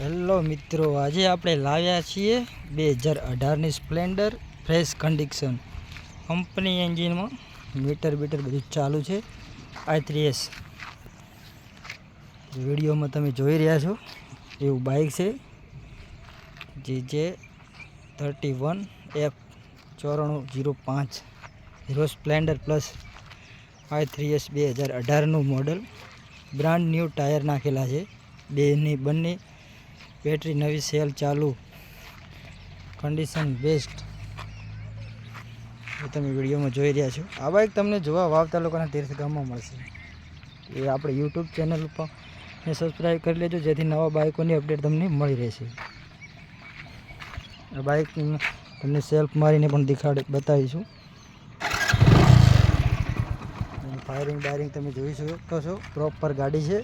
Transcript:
Hello મિત્રો, આજે આપણે લાવ્યા છીએ બે હજાર અઢારની સ્પ્લેન્ડર ફ્રેશ કન્ડિશન કંપની એન્જિનમાં મીટર બીટર બધું ચાલુ છે. I three S. વિડીયોમાં તમે જોઈ રહ્યા છો, એવું બાઇક છે, જે જે થર્ટી વન એફ ચોરાણું જીરો પાંચ. Hero Splendor plus I three S બે હજાર અઢારનું મોડલ. બ્રાન્ડ ન્યૂ ટાયર નાખેલા છે, બેની બંને બેટરી નવી સેલ ચાલુ. કન્ડિશન બેસ્ટ એ તમે વિડીયોમાં જોઈ રહ્યા છો. આ બાઇક તમને જોવા વાવતા લોકોના તીર્થગામમાં મળશે. એ આપણે યુટ્યુબ ચેનલ ઉપર ને સબસ્ક્રાઈબ કરી લેજો, જેથી નવા બાઇકોની અપડેટ તમને મળી રહેશે. આ બાઇક તમને સેલ્ફ મારીને પણ દેખાડ, બતાવીશું. ફાયરિંગ બાયરિંગ તમે જોઈ શકો છો. પ્રોપર ગાડી છે.